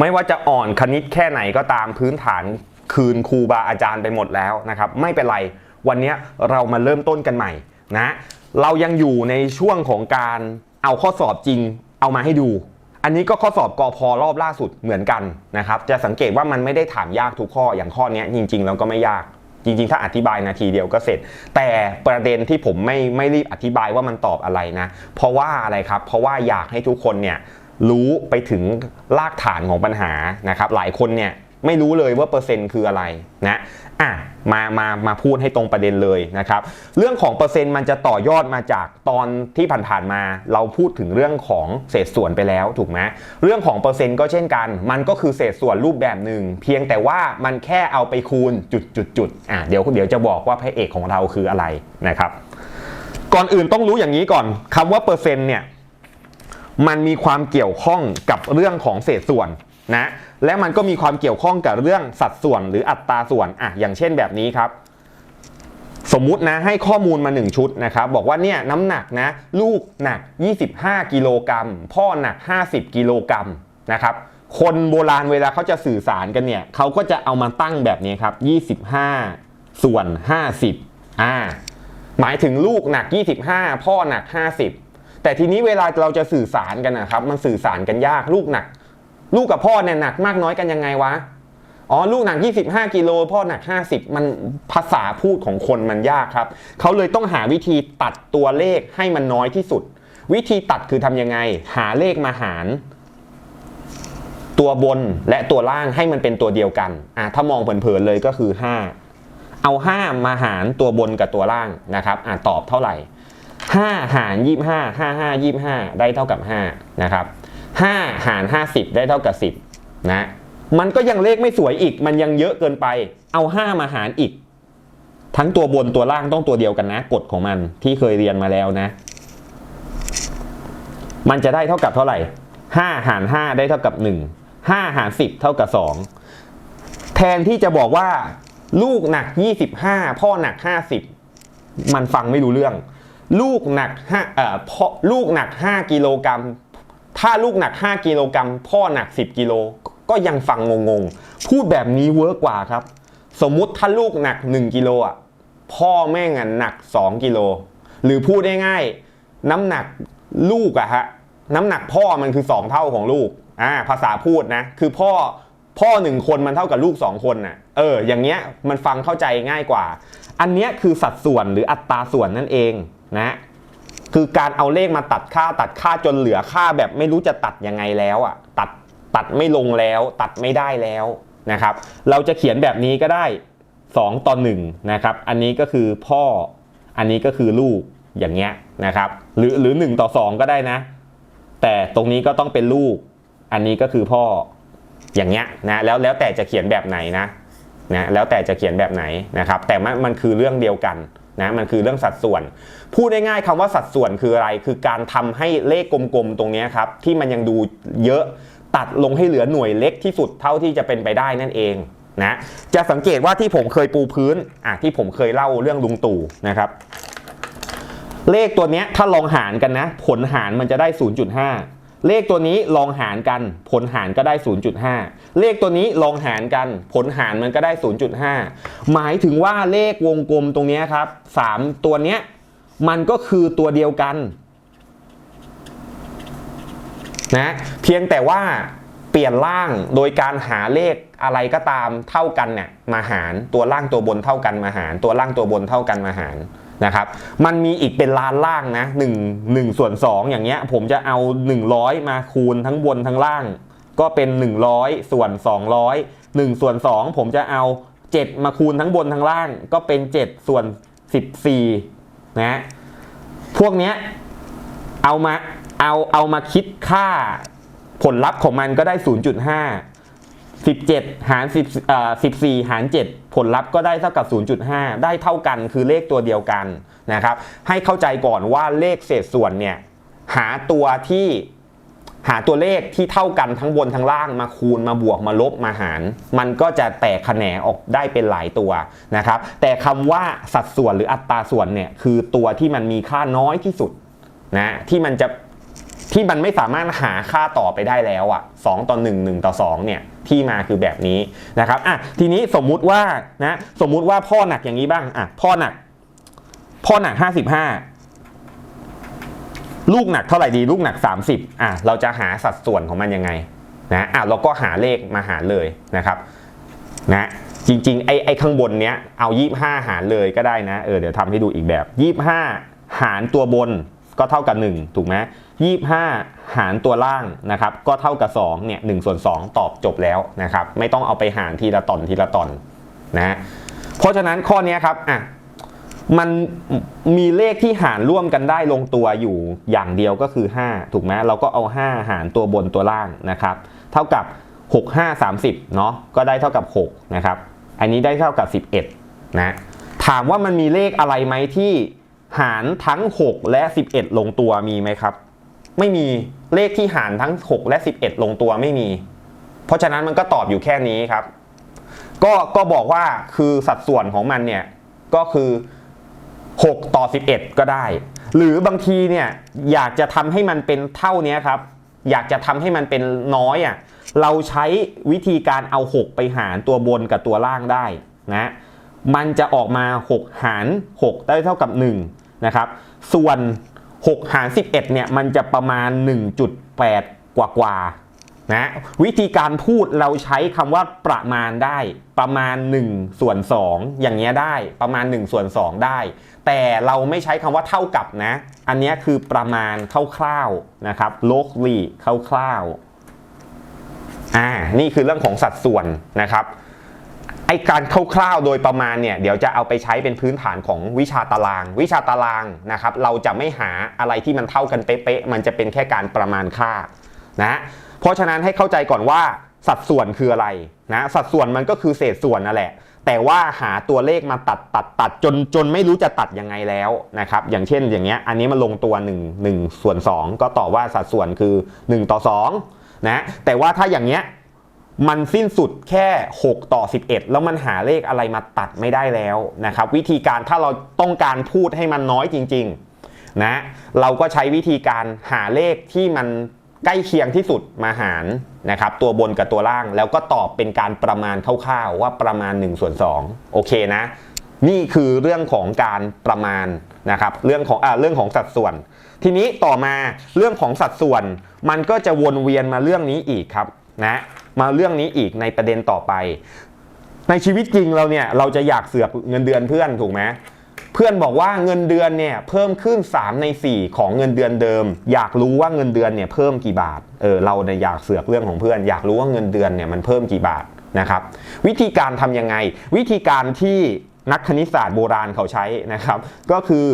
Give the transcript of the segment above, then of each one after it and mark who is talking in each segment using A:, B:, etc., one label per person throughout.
A: ไม่ว่าจะอ่อนคณิตแค่ไหนก็ตามพื้นฐานคืนครูบาอาจารย์ไปหมดแล้วนะครับ ไม่เป็นไร วันนี้เรามาเริ่มต้นกันใหม่นะเรายังอยู่ในช่วงของการเอาข้อสอบจริงเอามาให้ดู อันนี้ก็ข้อสอบกอพอรอบล่าสุดเหมือนกันนะครับ จะสังเกตว่ามันไม่ได้ถามยากทุกข้ออย่างข้อนี้จริงๆแล้วก็ไม่ยากจริงๆ ถ้าอธิบายนาทีเดียวก็เสร็จ แต่ประเด็นที่ผมไม่ไม่รีบอธิบายว่ามันตอบอะไรนะ เพราะว่าอะไรครับ เพราะว่าอยากให้ทุกคนเนี่ย รู้ไปถึงรากฐานของปัญหานะครับ หลายคนเนี่ยไม่รู้เลยว่าเปอร์เซ็นต์คืออะไรนะอะมามามาพูดให้ตรงประเด็นเลยนะครับ เรื่องของเปอร์เซ็นต์มันจะต่อยอดมาจากตอนที่ผ่านๆมาเราพูดถึงเรื่องของเศษส่วนไปแล้วถูกไหมเรื่องของเปอร์เซ็นต์ก็เช่นกัน มันก็คือเศษส่วนรูปแบบหนึ่ง เพียงแต่ว่ามันแค่เอาไปคูณจุดจุดจุดอะเดี๋ยวเดี๋ยวจะบอกว่าพระเอกของเราคืออะไรนะครับ ก่อนอื่นต้องรู้อย่างนี้ก่อนคำว่าเปอร์เซ็นต์เนี่ย มันมีความเกี่ยวข้องกับเรื่องของเศษส่วนนะและมันก็มีความเกี่ยวข้องกับเรื่องสัดส่วนหรืออัตราส่วนอะอย่างเช่นแบบนี้ครับ สมมุตินะให้ข้อมูลมา 1 ชุดนะครับ บอกว่าเนี่ยน้ำหนักนะลูกหนัก 25 กิโลกรัมพ่อหนัก 50 กิโลกรัมนะครับคนโบราณเวลาเขาจะสื่อสารกันเนี่ยเขาก็จะเอามาตั้งแบบนี้ครับ 25 ส่วน 50อ่าหมายถึงลูกหนัก 25 พ่อหนัก 50 แต่ทีนี้เวลาเราจะสื่อสารกันนะครับมันสื่อสารกันยากลูกหนัก ลูกกับพ่อเนี่ยหนักมากน้อยกันยังไงวะอ๋อลูกหนัก 25 กิโลพ่อหนัก 50 มันภาษาพูดของคนมันยากครับ เขาเลยต้องหาวิธีตัดตัวเลขให้มันน้อยที่สุด วิธีตัดคือทำยังไง หาเลขมาหาร ตัวบนและตัวล่างให้มันเป็นตัวเดียวกันอะถ้ามองเผินๆเลยก็คือ 5 เอา 5 มาหารตัวบนกับตัวล่างนะครับอะตอบเท่าไหร่ 5 หาร 25 5 5 25 ได้เท่ากับ5นะครับ5หาร 50 ได้เท่ากับ 10นะมันก็ยังเลขไม่สวยอีก มันยังเยอะเกินไป เอา 5 มาหารอีก ทั้งตัวบนตัวล่างต้องตัวเดียวกันนะ กฎของมันที่เคยเรียนมาแล้วนะ มันจะได้เท่ากับเท่าไหร่ 5 หาร 5 ได้เท่ากับ 1 5 หาร 10 เท่ากับ 2 แทนที่จะบอกว่า ลูกหนัก 25 พ่อหนัก 50 มันฟังไม่รู้เรื่อง ลูกหนัก5เอ่อพ่อลูกหนัก 5 กิโลกรัมถ้าลูกหนัก 5 กิโลกรัมพ่อหนัก 10 กิโลก็ยังฟังงงๆ พูดแบบนี้เวิร์กกว่าครับ สมมุติถ้าลูกหนัก 1 กิโลอะพ่อแม่งอะหนัก 2 กิโล หรือพูดง่ายๆน้ำหนักลูกอะฮะน้ำหนักพ่อมันคือ 2 เท่าของลูกอ่าภาษาพูดนะ คือพ่อพ่อหนึ่งคนมันเท่ากับลูก 2 คนน่ะเอออย่างเงี้ยมันฟังเข้าใจง่ายกว่า อันเนี้ยคือสัดส่วนหรืออัตราส่วนนั่นเอง นะคือการเอาเลขมาตัดค่าตัดค่าจนเหลือค่าแบบไม่รู้จะตัดยังไงแล้วอะตัดตัดไม่ลงแล้ว ตัดไม่ได้แล้วนะครับ เราจะเขียนแบบนี้ก็ได้ 2 ต่อ1นะครับอันนี้ก็คือพ่ออันนี้ก็คือลูกอย่างเงี้ยนะครับ หรือหรือ 1 ต่อ 2 ก็ได้นะ แต่ตรงนี้ก็ต้องเป็นลูก อันนี้ก็คือพ่ออย่างเงี้ยนะแล้วแล้วแต่จะเขียนแบบไหนนะนะแล้วแต่จะเขียนแบบไหนนะครับ แต่มันมันคือเรื่องเดียวกัน นะมันคือเรื่องสัดส่วน พูดง่ายๆคำว่าสัดส่วนคืออะไร คือการทำให้เลขกลมๆตรงนี้ครับที่มันยังดูเยอะตัดลงให้เหลือหน่วยเล็กที่สุดเท่าที่จะเป็นไปได้นั่นเองนะจะสังเกตว่าที่ผมเคยปูพื้นอะที่ผมเคยเล่าเรื่องลุงตู่นะครับ เลขตัวนี้ถ้าลองหารกันนะ ผลหารมันจะได้ 0.5 เลขตัวนี้ลองหารกัน ผลหารก็ได้ 0.5 เลขตัวนี้ลองหารกัน ผลหารมันก็ได้ 0.5 หมายถึงว่าเลขวงกลมตรงนี้ครับ 3 ตัวเนี้ยมันก็คือตัวเดียวกันนะเพียงแต่ว่าเปลี่ยนล่างโดยการหาเลขอะไรก็ตามเท่ากันเนี่ยมาหารตัวล่างตัวบนเท่ากันมาหาร ตัวล่างตัวบนเท่ากันมาหารนะครับ มันมีอีกเป็นล้านล่างนะ1 1ส่วน2อย่างเงี้ย ผมจะเอา 100 มาคูณทั้งบนทั้งล่าง ก็เป็น 100 ส่วน 200 1 ส่วน 2 ผมจะเอา 7 มาคูณทั้งบนทั้งล่าง ก็เป็น 7 ส่วน 14 นะ พวกเนี้ยเอามาเอาเอามาคิดค่าผลลัพธ์ของมันก็ได้ 0.5 17 หาร10เอ่อ14 หาร 7 ผลลัพธ์ก็ได้เท่ากับ 0.5 ได้เท่ากันคือเลขตัวเดียวกันนะครับ ให้เข้าใจก่อนว่าเลขเศษส่วนเนี่ยหาตัวที่ หาตัวเลขที่เท่ากันทั้งบนทั้งล่างมาคูณมาบวกมาลบมาหาร มันก็จะแตกแขนงออกได้เป็นหลายตัวนะครับ แต่คำว่าสัดส่วนหรืออัตราส่วนเนี่ยคือตัวที่มันมีค่าน้อยที่สุดนะที่มันจะที่มันไม่สามารถหาค่าต่อไปได้แล้วอะ2ต่อ1 1 ต่อ2เนี่ยที่มาคือแบบนี้นะครับอะทีนี้สมมุติว่านะสมมุติว่าพ่อหนักอย่างนี้บ้างอะพ่อหนัก พ่อหนัก 55 ลูกหนักเท่าไหร่ดีลูกหนัก 30อะเราจะหาสัดส่วนของมันยังไงนะอะเราก็หาเลขมาหารเลยนะครับนะจริงๆไอ้ไอ้ข้างบนเนี้ยเอา 25 หารเลยก็ได้นะเออเดี๋ยวทำให้ดูอีกแบบ 25 หารตัวบนก็เท่ากับ 1 ถูกไหม25 หารตัวล่างนะครับก็เท่ากับ2เนี่ย1ส่วน2 ตอบจบแล้วนะครับไม่ต้องเอาไปหารทีละตอนทีละตอนนะเพราะฉะนั้นข้อนี้ครับอะ มันมีเลขที่หารร่วมกันได้ลงตัวอยู่อย่างเดียวก็คือ 5 ถูกไหมเราก็เอา 5 หารตัวบนตัวล่างนะครับ เท่ากับ 6 5 30เนาะก็ได้เท่ากับ6นะครับอันนี้ได้เท่ากับ 11นะถามว่ามันมีเลขอะไรไหมที่หารทั้ง 6 และ 11 ลงตัวมีไหมครับ ไม่มีเลขที่หารทั้ง 6 และ 11 ลงตัวไม่มี เพราะฉะนั้นมันก็ตอบอยู่แค่นี้ครับ ก็ก็บอกว่าคือสัดส่วนของมันเนี่ยก็คือ 6 ต่อ 11 ก็ได้ หรือบางทีเนี่ยอยากจะทำให้มันเป็นเท่านี้ครับ อยากจะทำให้มันเป็นน้อยอะเราใช้วิธีการเอา 6 ไปหารตัวบนกับตัวล่างได้นะมันจะออกมา 6 หาร 6 ได้เท่ากับ1นะครับส่วน 6 หาร 11เนี่ยมันจะประมาณ 1.8 กว่ากว่านะวิธีการพูดเราใช้คำว่าประมาณได้ ประมาณ1ส่วน2อย่างเงี้ยได้ประมาณ1ส่วน2ได้ แต่เราไม่ใช้คำว่าเท่ากับนะ อันนี้คือประมาณคร่าวๆนะครับโลกลีคร่าวๆอ่านี่คือเรื่องของสัดส่วนนะครับไอการคร่าวๆโดยประมาณเนี่ยเดี๋ยวจะเอาไปใช้เป็นพื้นฐานของวิชาตาราง วิชาตารางนะครับเราจะไม่หาอะไรที่มันเท่ากันเป๊ะๆมันจะเป็นแค่การประมาณค่านะเพราะฉะนั้นให้เข้าใจก่อนว่าสัดส่วนคืออะไรนะสัดส่วนมันก็คือเศษส่วนนั่นแหละ แต่ว่าหาตัวเลขมาตัดตัดตัดจนจนไม่รู้จะตัดยังไงแล้วนะครับอย่างเช่นอย่างเงี้ยอันนี้มันลงตัว 1 1 ส่วน 2 ก็ตอบว่าสัดส่วนคือ 1 ต่อ2นะแต่ว่าถ้าอย่างเงี้ยมันสิ้นสุดแค่ 6 ต่อ 11 แล้วมันหาเลขอะไรมาตัดไม่ได้แล้วนะครับวิธีการถ้าเราต้องการพูดให้มันน้อยจริงๆนะเราก็ใช้วิธีการหาเลขที่มันใกล้เคียงที่สุดมาหาร นะครับตัวบนกับตัวล่างแล้วก็ตอบเป็นการประมาณคร่าวๆว่าประมาณ1ส่วน2โอเคนะ นี่คือเรื่องของการประมาณนะครับเรื่องของอ่าเรื่องของสัดส่วน ทีนี้ต่อมาเรื่องของสัดส่วน มันก็จะวนเวียนมาเรื่องนี้อีกครับนะมาเรื่องนี้อีกในประเด็นต่อไป ในชีวิตจริงเราเนี่ยเราจะอยากเสือกเงินเดือนเพื่อนถูกไหม เพื่อนบอกว่าเงินเดือนเนี่ยเพิ่มขึ้น 3 ใน 4 ของเงินเดือนเดิม อยากรู้ว่าเงินเดือนเนี่ยเพิ่มกี่บาทเออเราเนี่ยอยากเสือกเรื่องของเพื่อน อยากรู้ว่าเงินเดือนเนี่ยมันเพิ่มกี่บาทนะครับวิธีการทำยังไง วิธีการที่นักคณิตศาสตร์โบราณเขาใช้นะครับ ก็คือ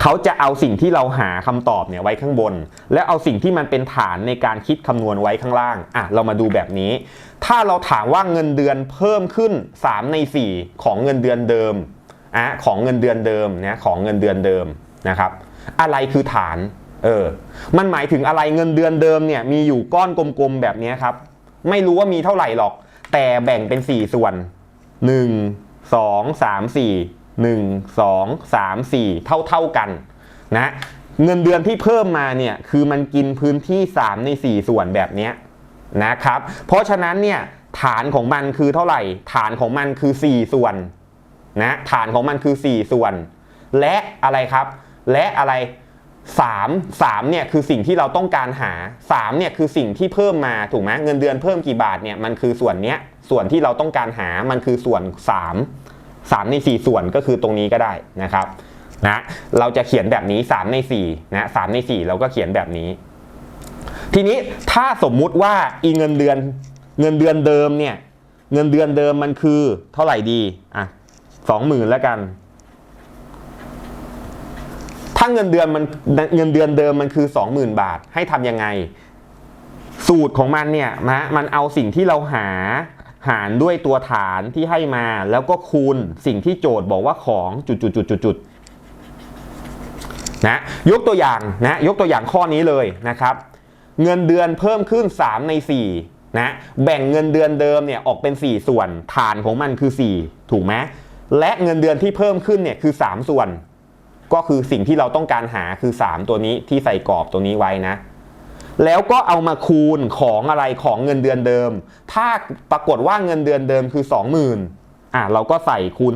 A: เขาจะเอาสิ่งที่เราหาคำตอบเนี่ยไว้ข้างบน และเอาสิ่งที่มันเป็นฐานในการคิดคำนวณไว้ข้างล่างอะเรามาดูแบบนี้ ถ้าเราถามว่าเงินเดือนเพิ่มขึ้น 3 ใน 4 ของเงินเดือนเดิม อะของเงินเดือนเดิมนะของเงินเดือนเดิมนะครับ อะไรคือฐานเออมันหมายถึงอะไรเงินเดือนเดิมเนี่ยมีอยู่ก้อนกลมๆแบบนี้ครับ ไม่รู้ว่ามีเท่าไหร่หรอก แต่แบ่งเป็น 4 ส่วน 1 2 3 4 1 2 3 4 เท่าเท่ากันนะเงินเดือนที่เพิ่มมาเนี่ยคือมันกินพื้นที่ 3 ใน 4 ส่วนแบบนี้นะครับ เพราะฉะนั้นเนี่ยฐานของมันคือเท่าไหร่ ฐานของมันคือ 4 ส่วน นะฐานของมันคือ 4 ส่วน และอะไรครับ และอะไร 3 3เนี่ยคือสิ่งที่เราต้องการหา3เนี่ยคือสิ่งที่เพิ่มมาถูกไหมเงินเดือนเพิ่มกี่บาทเนี่ยมันคือส่วนเนี้ยส่วนที่เราต้องการหามันคือส่วน 3 3 ใน 4 ส่วนก็คือตรงนี้ก็ได้นะครับนะเราจะเขียนแบบนี้ 3 ใน4นะ3ใน 4 เราก็เขียนแบบนี้ ทีนี้ถ้าสมมุติว่าอีเงินเดือนเงินเดือนเดิมเนี่ยเงินเดือนเดิมมันคือเท่าไหร่ดีอะ สองหมื่นแล้วกัน ถ้าเงินเดือนมันเงินเดือนเดิมมันคือ20,000บาท ให้ทำยังไง สูตรของมันเนี่ยนะมันเอาสิ่งที่เราหาหารด้วยตัวฐานที่ให้มา แล้วก็คูณสิ่งที่โจทย์บอกว่าของจุดจุดจุดจุดจุดนะยกตัวอย่างนะยกตัวอย่างข้อนี้เลยนะครับ เงินเดือนเพิ่มขึ้น 3 ใน4นะแบ่งเงินเดือนเดิมเนี่ยออกเป็น 4 ส่วนฐานของมันคือ 4 ถูกไหม และเงินเดือนที่เพิ่มขึ้นเนี่ยคือ 3 ส่วน ก็คือสิ่งที่เราต้องการหาคือ 3 ตัวนี้ที่ใส่กรอบตัวนี้ไว้นะ แล้วก็เอามาคูณของอะไรของเงินเดือนเดิม ถ้าปรากฏว่าเงินเดือนเดิมคือ 20,000อะเราก็ใส่คูณ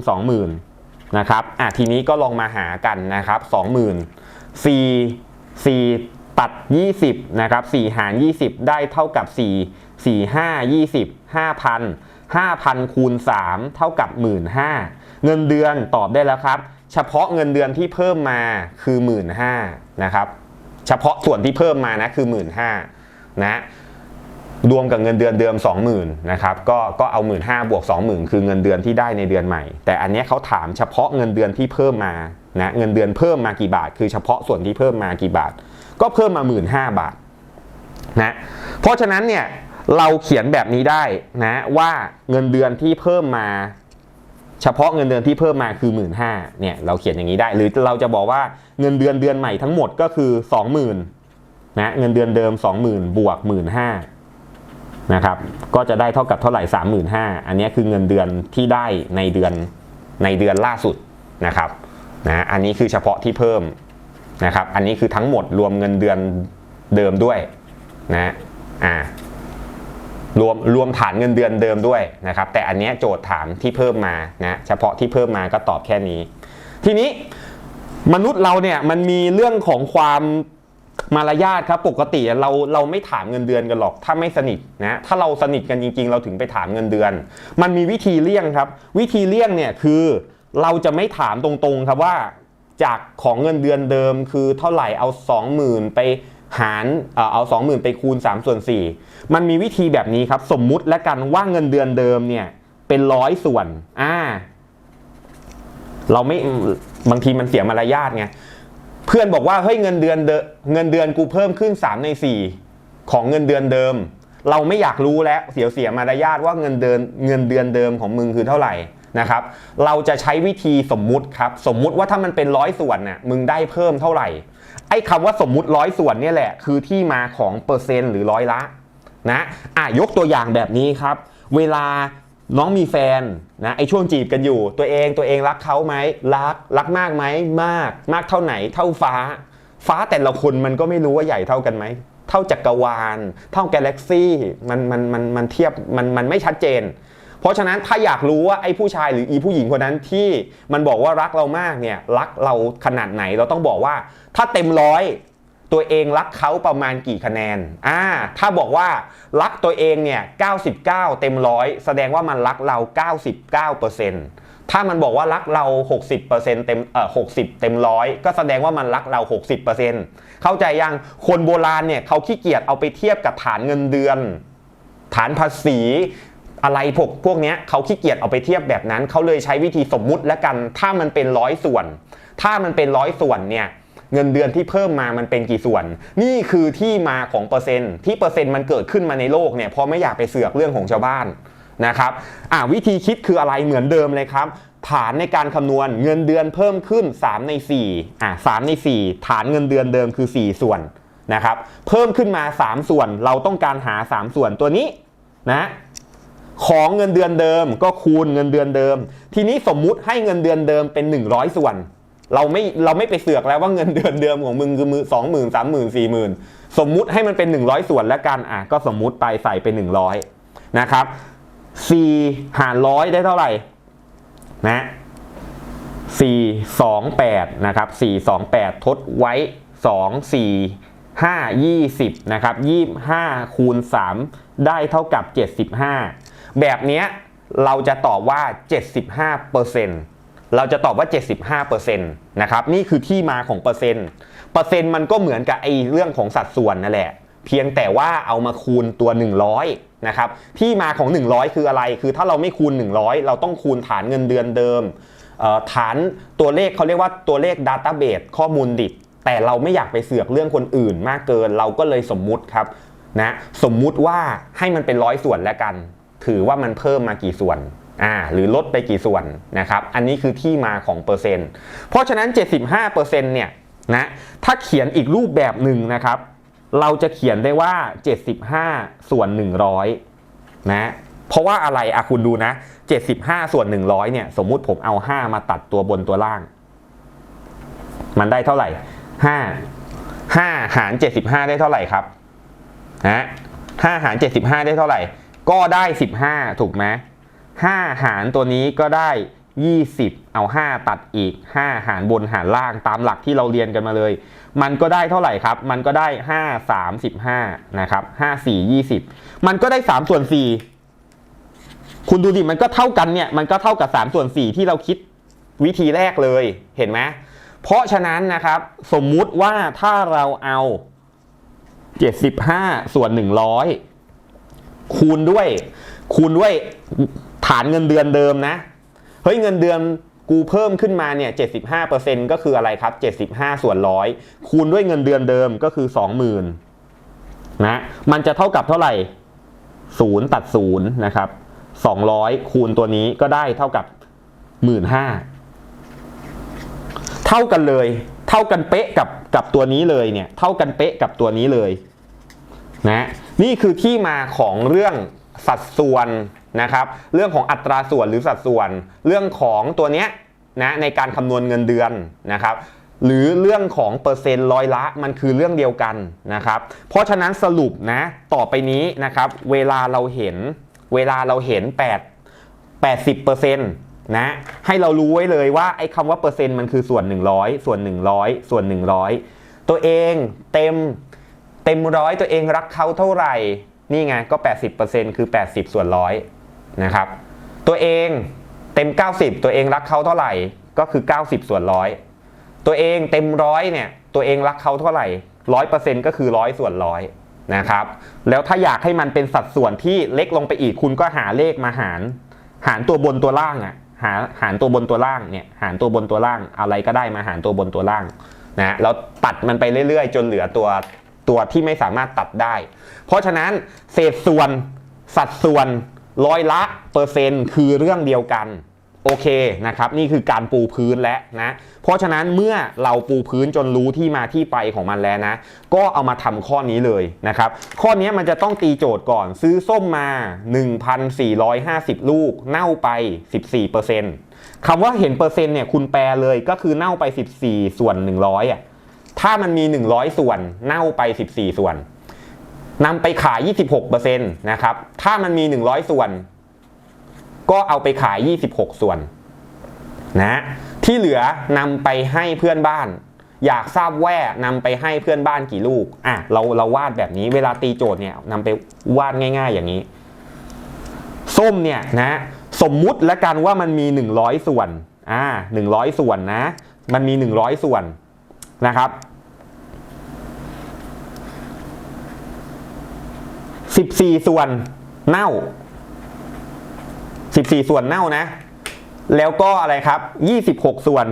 A: 20,000นะครับอะทีนี้ก็ลองมาหากันนะครับ20,000 4 4 ตัด 20นะครับ4หาร 20 ได้เท่ากับ 4 4 5 20 5,000 5,000คูณ3เท่ากับ 15,000 เงินเดือนตอบได้แล้วครับ เฉพาะเงินเดือนที่เพิ่มมาคือ 15,000นะครับ เฉพาะส่วนที่เพิ่มมานะคือ 15,000นะรวมกับเงินเดือนเดิม 20,000นะครับก็ก็เอา 15,000บวก 20,000 คือเงินเดือนที่ได้ในเดือนใหม่ แต่อันนี้เขาถามเฉพาะเงินเดือนที่เพิ่มมานะเงินเดือนเพิ่มมากี่บาท คือเฉพาะส่วนที่เพิ่มมากี่บาท ก็เพิ่มมา 15,000บาทนะเพราะฉะนั้นเนี่ยเราเขียนแบบนี้ได้นะว่าเงินเดือนที่เพิ่มมา เฉพาะเงินเดือนที่เพิ่มมาคือ1 5ื่นเนี่ยเราเขียนอย่างนี้ได้ หรือเราจะบอกว่าเงินเดือนเดือนใหม่ทั้งหมดก็คือ 20,000นะเงินเดือนเดิม 20,000 บวก 1 5ื่นนะครับก็จะได้เท่ากับเท่าไหร่ 35,000อันนี้คือเงินเดือนที่ได้ในเดือนในเดือนล่าสุดนะครับนะอันนี้คือเฉพาะที่เพิ่มนะครับอันนี้คือทั้งหมดรวมเงินเดือนเดิมด้วยนะอ่า รวมรวมฐานเงินเดือนเดิมด้วยนะครับ แต่อันนี้โจทย์ถามที่เพิ่มมานะเฉพาะที่เพิ่มมาก็ตอบแค่นี้ ทีนี้มนุษย์เราเนี่ยมันมีเรื่องของความมารยาทครับปกติเราเราไม่ถามเงินเดือนกันหรอก ถ้าไม่สนิทนะถ้าเราสนิทกันจริง ๆ เราถึงไปถามเงินเดือน มันมีวิธีเลี่ยงครับ วิธีเลี่ยงเนี่ยคือเราจะไม่ถามตรงๆครับว่าจากของเงินเดือนเดิมคือเท่าไหร่เอา 20,000 ไป หารเอ่อเอา20,000ไปคูณ3ส่วน4มันมีวิธีแบบนี้ครับสมมุติและกันว่าเงินเดือนเดิมเนี่ยเป็นร้อยส่วน อ่า เราไม่บางทีมันเสียมารยาทไงเพื่อนบอกว่าเฮ้ยเงินเดือนเดเงินเดือนกูเพิ่มขึ้น3ใน4ของเงินเดือนเดิม เราไม่อยากรู้แล้วเสียเสียมารยาทว่าเงินเดือนเงินเดือนเดิมของมึงคือเท่าไหร่นะครับ เราจะใช้วิธีสมมุติครับ สมมุติว่าถ้ามันเป็นร้อยส่วนน่ะมึงได้เพิ่มเท่าไหร่ ไอ้คำว่าสมมุติร้อยส่วนเนี่ยแหละ คือที่มาของเปอร์เซ็นต์หรือร้อยละนะอะยกตัวอย่างแบบนี้ครับ เวลาน้องมีแฟนนะไอ้ช่วงจีบกันอยู่ตัวเองตัวเองรักเขาไหมรักรักมากไหมมาก มากเท่าไหนเท่าฟ้า ฟ้าแต่ละคนมันก็ไม่รู้ว่าใหญ่เท่ากันไหมเท่าจักรวาล เท่ากาแล็กซี่มันมันมันมันเทียบมันมันไม่ชัดเจน เพราะฉะนั้นถ้าอยากรู้ว่าไอ้ผู้ชายหรืออีผู้หญิงคนนั้นที่มันบอกว่ารักเรามากเนี่ยรักเราขนาดไหนเราต้องบอกว่า ถ้าเต็มร้อยตัวเองรักเขาประมาณกี่คะแนน อ่า ถ้าบอกว่ารักตัวเองเนี่ย 99 เต็มร้อยแสดงว่ามันรักเรา 99%ถ้ามันบอกว่ารักเรา 60%เต็ม เอ่อ60 เต็มร้อยก็แสดงว่ามันรักเรา 60%เข้าใจยัง คนโบราณเนี่ยเขาขี้เกียจเอาไปเทียบกับฐานเงินเดือน ฐานภาษี อะไรพวกพวกนี้เขาขี้เกียจเอาไปเทียบแบบนั้น เขาเลยใช้วิธีสมมุติแล้วกัน ถ้ามันเป็นร้อยส่วน ถ้ามันเป็นร้อยส่วนเนี่ยเงินเดือนที่เพิ่มมามันเป็นกี่ส่วน นี่คือที่มาของเปอร์เซ็นต์ที่เปอร์เซ็นต์มันเกิดขึ้นมาในโลกเนี่ยเพราะไม่อยากไปเสือกเรื่องของชาวบ้านนะครับอ่าวิธีคิดคืออะไรเหมือนเดิมเลยครับ ฐานในการคำนวณเงินเดือนเพิ่มขึ้น 3 ใน4อ่า3ใน 4 ฐานเงินเดือนเดิมคือ 4 ส่วนนะครับเพิ่มขึ้นมา 3 ส่วนเราต้องการหา 3 ส่วนตัวนี้นะ ของเงินเดือนเดิมก็คูณเงินเดือนเดิม ทีนี้สมมุติให้เงินเดือนเดิมเป็น 100 ส่วน เราไม่เราไม่ไปเสือกแล้วว่าเงินเดือนเดิมของมึงคือมือสองหมื่นสามหมื่นสี่หมื่นสมมุติให้มันเป็น 100 ส่วนแล้วกันอะก็สมมุติไปใส่เป็น 100 นะครับ4หารร้อยได้เท่าไหร่นะ4 2 8นะครับ4 2 8ทดไว้2 4 5 20นะครับ25คูณ3ได้เท่ากับ75 แบบนี้เราจะตอบว่า 75%เราจะตอบว่า 75%นะครับ นี่คือที่มาของเปอร์เซ็นต์ เปอร์เซ็นต์มันก็เหมือนกับไอ้เรื่องของสัดส่วนนั่นแหละ เพียงแต่ว่าเอามาคูณตัว 100 นะครับ ที่มาของ 100 คืออะไร คือถ้าเราไม่คูณ 100 เราต้องคูณฐานเงินเดือนเดิม ฐานตัวเลขเขาเรียกว่าตัวเลข Database ข้อมูลดิบ แต่เราไม่อยากไปเสือกเรื่องคนอื่นมากเกิน เราก็เลยสมมุติครับนะ สมมุติว่าให้มันเป็นร้อยส่วนแล้วกัน ถือว่ามันเพิ่มมากี่ส่วนอ่าหรือลดไปกี่ส่วนนะครับอันนี้คือที่มาของเปอร์เซ็นต์เพราะฉะนั้น 75%เนี่ยนะถ้าเขียนอีกรูปแบบหนึ่งนะครับ เราจะเขียนได้ว่า 75 ส่วน 100นะเพราะว่าอะไรอะคุณดูนะ 75 ส่วน 100เนี่ยสมมุติผมเอา 5 มาตัดตัวบนตัวล่าง มันได้เท่าไหร่ 5 5 หาร 75 ได้เท่าไหร่ครับนะ5หาร 75 ได้เท่าไหร่ ก็ได้ 15 ถูกไหม5หารตัวนี้ก็ได้ 20 เอา 5 ตัดอีก 5 หารบนหารล่างตามหลักที่เราเรียนกันมาเลย มันก็ได้เท่าไหร่ครับ มันก็ได้ 5 35 นะครับ 5 4 20 มันก็ได้ 3 ส่วน 4 คุณดูดิมันก็เท่ากันเนี่ย มันก็เท่ากับ 3 ส่วน 4 ที่เราคิดวิธีแรกเลย เห็นไหมเพราะฉะนั้นนะครับ สมมุติว่าถ้าเราเอา 75 ส่วน 100 คูณด้วย คูณด้วยฐานเงินเดือนเดิมนะ เฮ้ยเงินเดือนกูเพิ่มขึ้นมาเนี่ย 75%ก็คืออะไรครับ 75 ส่วนร้อยคูณด้วยเงินเดือนเดิมก็คือ 20,000นะ มันจะเท่ากับเท่าไหร่ 0 ตัด 0 นะครับ 200 คูณตัวนี้ก็ได้เท่ากับ 15,000 เท่ากันเลย เท่ากันเป๊ะกับกับตัวนี้เลยเนี่ย เท่ากันเป๊ะกับตัวนี้เลย นะนี่คือที่มาของเรื่องสัดส่วนนะครับ เรื่องของอัตราส่วนหรือสัดส่วน เรื่องของตัวเนี้ยนะในการคำนวณเงินเดือนนะครับ หรือเรื่องของเปอร์เซ็นต์ร้อยละมันคือเรื่องเดียวกันนะครับ เพราะฉะนั้นสรุปนะต่อไปนี้นะครับ เวลาเราเห็นเวลาเราเห็น 8 80%นะให้เรารู้ไว้เลยว่าไอ้คำว่าเปอร์เซ็นต์มันคือส่วน 100 ส่วน 100 ส่วน 100 ตัวเองเต็ม เต็มร้อยตัวเองรักเขาเท่าไหร่ นี่ไงก็ 80%คือ 80 ส่วนร้อยนะครับ ตัวเองเต็ม 90 ตัวเองรักเขาเท่าไหร่ ก็คือ 90 ส่วนร้อยตัวเองเต็มร้อยเนี่ยตัวเองรักเขาเท่าไหร่ร้อยเปอร์เซ็นต์ก็คือร้อยส่วนร้อยนะครับ แล้วถ้าอยากให้มันเป็นสัดส่วนที่เล็กลงไปอีกคุณก็หาเลขมาหาร หารตัวบนตัวล่างอะหาหารตัวบนตัวล่างเนี่ยหารตัวบนตัวล่างอะไรก็ได้มาหารตัวบนตัวล่างนะแล้วตัดมันไปเรื่อยๆ จนเหลือตัว ตัวที่ไม่สามารถตัดได้ เพราะฉะนั้นเศษส่วนสัดส่วนร้อยละเปอร์เซ็นต์คือเรื่องเดียวกันโอเคนะครับนี่คือการปูพื้นแล้วนะเพราะฉะนั้นเมื่อเราปูพื้นจนรู้ที่มาที่ไปของมันแล้วนะก็เอามาทำข้อนี้เลยนะครับข้อนี้มันจะต้องตีโจทย์ก่อนซื้อส้มมา 1,450 ลูก เน่าไป 14%คำว่าเห็นเปอร์เซ็นต์เนี่ยคุณแปลเลยก็คือเน่าไป 14 ส่วน 100อะ ถ้ามันมี 100 ส่วน เน่าไป 14 ส่วนนำไปขาย 26%นะครับ ถ้ามันมี 100 ส่วน ก็เอาไปขาย 26 ส่วนนะที่เหลือนำไปให้เพื่อนบ้าน อยากทราบแว่นำไปให้เพื่อนบ้านกี่ลูกอะเราเราวาดแบบนี้เวลาตีโจทย์เนี่ยนำไปวาดง่าย ๆ อย่างนี้ ส้มเนี่ยนะสมมุติแล้วกันว่ามันมี 100 ส่วนอ่า100 ส่วนนะ มันมี 100 ส่วน นะครับ14ส่วนเน่า14ส่วนเน่านะ แล้วก็อะไรครับ26ส่วน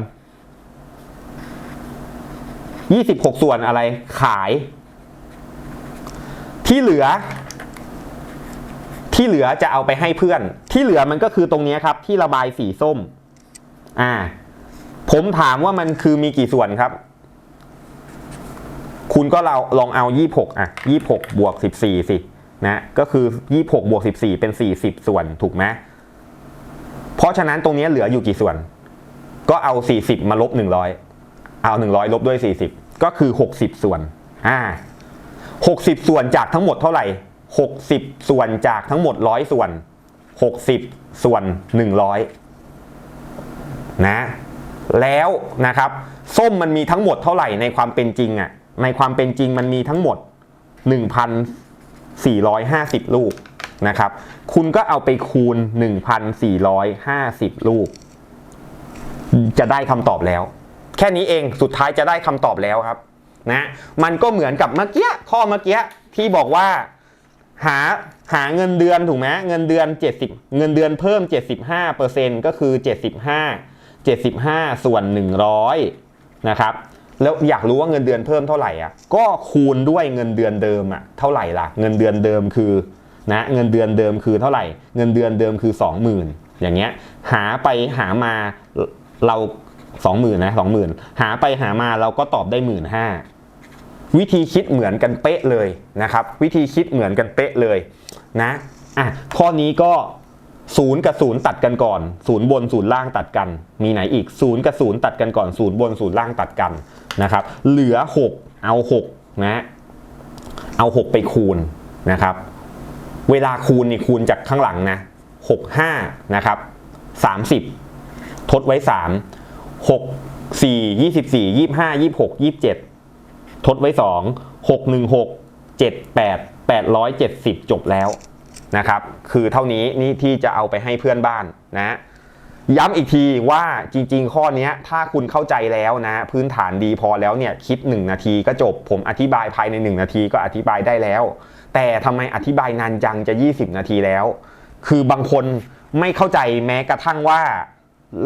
A: 26ส่วนอะไรขาย ที่เหลือ ที่เหลือจะเอาไปให้เพื่อน ที่เหลือมันก็คือตรงนี้ครับ ที่ระบายสีส้ม อ่า ผมถามว่ามันคือมีกี่ส่วนครับ คุณก็เราลองเอา 26 อะ 26 บวก 14 สินะก็คือ 26 บวก 14 เป็น 40 ส่วนถูกไหมเพราะฉะนั้นตรงนี้เหลืออยู่กี่ส่วน ก็เอา 40 มาลบ 100 เอา 100 ลบด้วย 40 ก็คือ 60 ส่วนอ่า60 ส่วนจากทั้งหมดเท่าไหร่ 60 ส่วนจากทั้งหมด 100 ส่วน 60 ส่วน 100 นะ แล้วนะครับ ส้มมันมีทั้งหมดเท่าไหร่ในความเป็นจริงอะ่ะ ในความเป็นจริงมันมีทั้งหมด 1,450 ลูกนะครับ คุณก็เอาไปคูณ 1,450 ลูก จะได้คำตอบแล้ว แค่นี้เองสุดท้ายจะได้คำตอบแล้วครับนะมันก็เหมือนกับเมื่อกี้ข้อเมื่อกี้ที่บอกว่าหาหาเงินเดือนถูกไหมเงินเดือน 70 เงินเดือนเพิ่ม 75%ก็คือ 75 75 ส่วน 100 นะครับ แล้วอยากรู้ว่าเงินเดือนเพิ่มเท่าไหร่อะก็คูณด้วยเงินเดือนเดิมอะเท่าไหร่ล่ะ เงินเดือนเดิมคือนะเงินเดือนเดิมคือเท่าไหร่ เงินเดือนเดิมคือ 20,000 อย่างเงี้ยหาไปหามาเรา20,000นะ20,000 หาไปหามาเราก็ตอบได้ 15,000วิธีคิดเหมือนกันเป๊ะเลยนะครับ วิธีคิดเหมือนกันเป๊ะเลยนะอะข้อนี้ก็ ศูนย์กับศูนย์ตัดกันก่อนศูนย์บนศูนย์ล่างตัดกัน มีไหนอีกศูนย์กับศูนย์ตัดกันก่อนศูนย์บนศูนย์ล่างตัดกันนะครับ เหลือ 6 เอา6นะเอา 6 ไปคูณนะครับ เวลาคูณนี่คูณจากข้างหลังนะ6 5นะครับ30 ทดไว้ 3 6 4 24 25 26 27 ทดไว้ 2 6 1 6 7 8 870 จบแล้ว นะครับ คือเท่านี้นี่ที่จะเอาไปให้เพื่อนบ้านนะย้ำอีกทีว่าจริง ๆ ข้อนี้ถ้าคุณเข้าใจแล้วนะ พื้นฐานดีพอแล้วเนี่ยคิด 1 นาทีก็จบผมอธิบายภายใน 1 นาทีก็อธิบายได้แล้ว แต่ทำไมอธิบายนานจังจะ 20 นาทีแล้ว คือบางคนไม่เข้าใจแม้กระทั่งว่า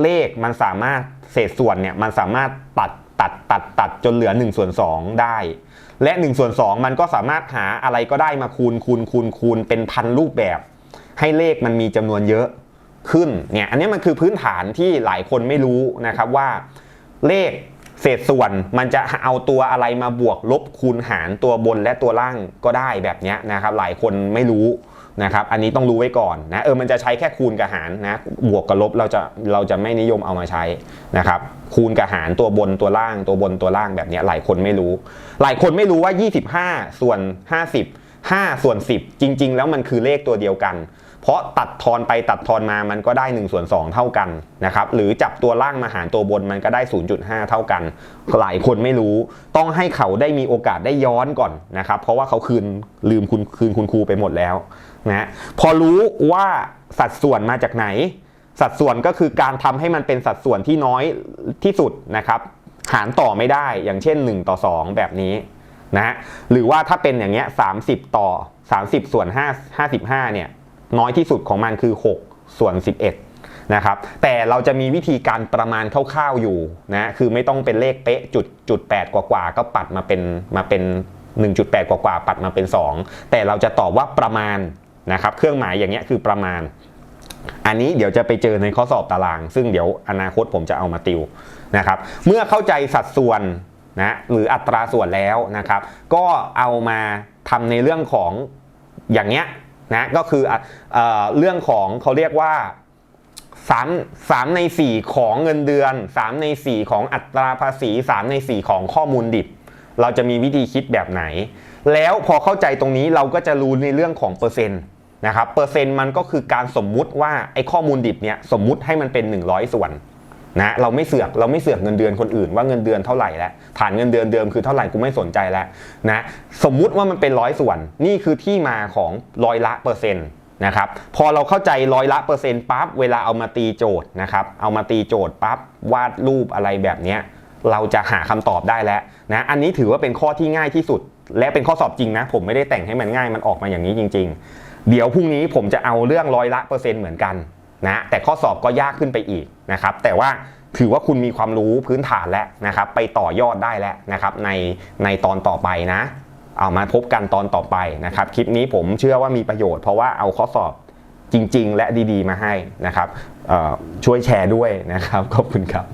A: เลขมันสามารถเศษส่วนเนี่ยมันสามารถตัด ตัดตัดตัดจนเหลือ1ส่วน2ได้ และ1ส่วน2มันก็สามารถหาอะไรก็ได้มาคูณคูณคูณคูณเป็นพันรูปแบบ ให้เลขมันมีจำนวนเยอะขึ้นเนี่ยอันนี้มันคือพื้นฐานที่หลายคนไม่รู้นะครับว่า เลขเศษส่วนมันจะเอาตัวอะไรมาบวกลบคูณหารตัวบนและตัวล่างก็ได้แบบนี้นะครับหลายคนไม่รู้ นะครับอันนี้ต้องรู้ไว้ก่อนนะเออมันจะใช้แค่คูณกับหารนะบวกกับลบเราจะเราจะไม่นิยมเอามาใช้นะครับคูณกับหารตัวบนตัวล่างตัวบนตัวล่างแบบนี้หลายคนไม่รู้ หลายคนไม่รู้ว่า 25 ส่วน 50 5 ส่วน 10 จริง ๆ แล้วมันคือเลขตัวเดียวกัน เพราะตัดทอนไปตัดทอนมามันก็ได้1ส่วน2เท่ากันนะครับหรือจับตัวล่างมาหารตัวบนมันก็ได้ 0.5 เท่ากัน หลายคนไม่รู้ต้องให้เขาได้มีโอกาสได้ย้อนก่อนนะครับเพราะว่าเขาคืนลืมคุณคืนคุณครูไปหมดแล้วนะพอรู้ว่าสัดส่วนมาจากไหน สัดส่วนก็คือการทำให้มันเป็นสัดส่วนที่น้อยที่สุดนะครับหารต่อไม่ได้อย่างเช่น 1 ต่อ 2 แบบนี้นะฮะหรือว่าถ้าเป็นอย่างเงี้ย30 ต่อ 30 ส่วน 5 55เนี่ย น้อยที่สุดของมันคือ 6 ส่วน 11 นะครับ แต่เราจะมีวิธีการประมาณคร่าวๆอยู่นะ คือไม่ต้องเป็นเลขเป๊ะจุดจุด8กว่าๆก็ปัดมาเป็นมาเป็น 1.8 กว่าๆปัดมาเป็น 2 แต่เราจะตอบว่าประมาณนะครับ เครื่องหมายอย่างเงี้ยคือประมาณ อันนี้เดี๋ยวจะไปเจอในข้อสอบตาราง ซึ่งเดี๋ยวอนาคตผมจะเอามาติวนะครับ เมื่อเข้าใจสัดส่วนนะหรืออัตราส่วนแล้วนะครับ ก็เอามาทำในเรื่องของอย่างเงี้ย นะก็คือเออเรื่องของเขาเรียกว่า3 3ใน4ของเงินเดือน3ใน4ของอัตราภาษี3ใน4ของข้อมูลดิบ เราจะมีวิธีคิดแบบไหน แล้วพอเข้าใจตรงนี้เราก็จะรู้ในเรื่องของเปอร์เซ็นต์นะครับเปอร์เซ็นต์มันก็คือการสมมุติว่าไอ้ข้อมูลดิบเนี่ยสมมุติให้มันเป็น 100 ส่วน นะเราไม่เสือกเราไม่เสือกเงินเดือนคนอื่นว่าเงินเดือนเท่าไหร่แล้วฐานเงินเดือนเดิมคือเท่าไหร่กูไม่สนใจแล้วนะสมมุติว่ามันเป็นร้อยส่วนนี่คือที่มาของร้อยละเปอร์เซ็นต์นะครับพอเราเข้าใจร้อยละเปอร์เซ็นต์ปั๊บเวลาเอามาตีโจทย์นะครับเอามาตีโจทย์ปั๊บวาดรูปอะไรแบบนี้เราจะหาคำตอบได้แล้วนะอันนี้ถือว่าเป็นข้อที่ง่ายที่สุด และเป็นข้อสอบจริงนะ ผมไม่ได้แต่งให้มันง่ายมันออกมาอย่างนี้จริง ๆ เดี๋ยวพรุ่งนี้ผมจะเอาเรื่องร้อยละเปอร์เซ็นต์เหมือนกันนะแต่ข้อสอบก็ยากขึ้นไปอีก นะครับแต่ว่าถือว่าคุณมีความรู้พื้นฐานแล้วนะครับ ไปต่อยอดได้แล้วนะครับในในตอนต่อไปนะ เอามาพบกันตอนต่อไปนะครับ คลิปนี้ผมเชื่อว่ามีประโยชน์เพราะว่าเอาข้อสอบจริง ๆ และดีๆ มาให้นะครับช่วยแชร์ด้วยนะครับขอบคุณครับ